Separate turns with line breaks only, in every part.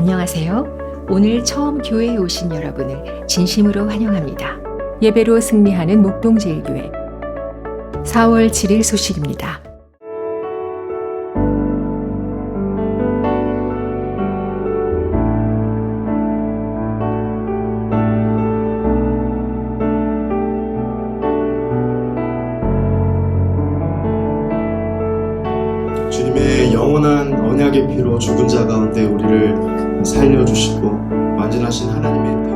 안녕하세요. 오늘 처음 교회에 오신 여러분을 진심으로 환영합니다. 예배로 승리하는 목동제일교회 4월 7일 소식입니다.
주님의 영원한 언약의 피로 죽은 자 가운데 우리를 살려주시고 완전하신 하나님의 뜻.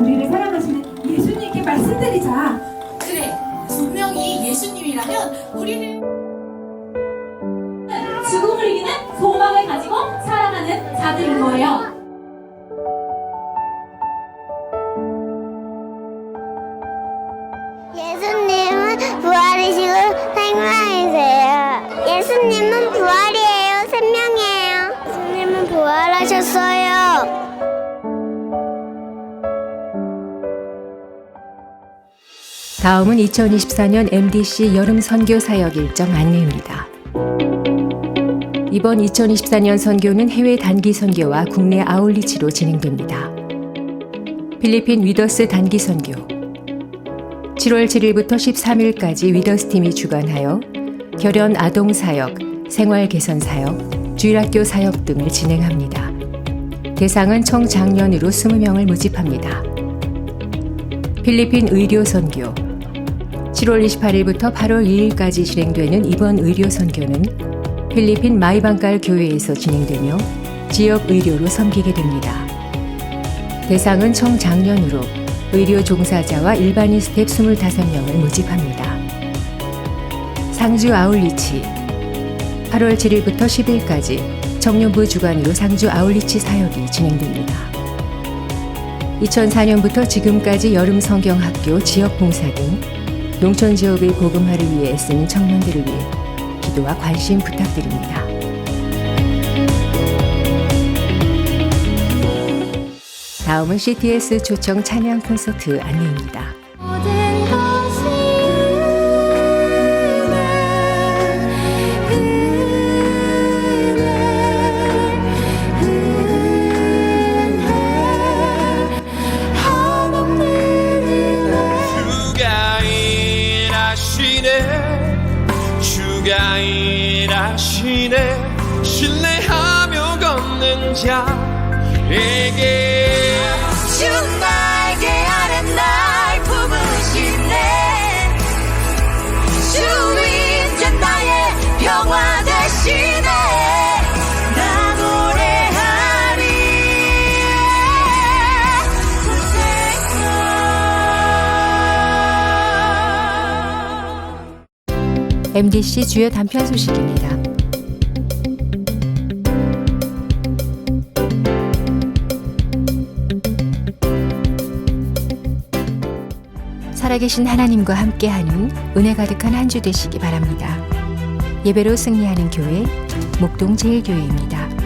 우리를 사랑하시는 예수님께 말씀드리자.
그래, 분명히 예수님이라면 우리를
죽음을 이기는 소망을 가지고 살아가는 자들인 거예요.
예수님은 부활이시고 생명이세요. 예수님은 부활이에요. 생명이에요. 예수님은 부활하셨어요.
다음은 2024년 MDC 여름 선교 사역 일정 안내입니다. 이번 2024년 선교는 해외 단기 선교와 국내 아울리치로 진행됩니다. 필리핀 위더스 단기 선교 7월 7일부터 13일까지 위더스 팀이 주관하여 결연 아동 사역, 생활 개선 사역, 주일학교 사역 등을 진행합니다. 대상은 청장년으로 20명을 모집합니다. 필리핀 의료 선교 7월 28일부터 8월 2일까지 진행되는 이번 의료 선교는 필리핀 마이방깔 교회에서 진행되며 지역 의료로 섬기게 됩니다. 대상은 청장년으로 의료 종사자와 일반인 스텝 25명을 모집합니다. 상주 아울리치 8월 7일부터 10일까지 청년부 주관으로 상주 아울리치 사역이 진행됩니다. 2004년부터 지금까지 여름 성경학교 지역 봉사 등 농촌 지역의 복음화를 위해 애쓰는 청년들을 위해 기도와 관심 부탁드립니다. 다음은 CTS 초청 찬양 콘서트 안내입니다.
신뢰하며 걷는 자에게
MDC 주요 단편 소식입니다. 살아계신 하나님과 함께하는 은혜 가득한 한 주 되시기 바랍니다. 예배로 승리하는 교회 목동 제일교회입니다.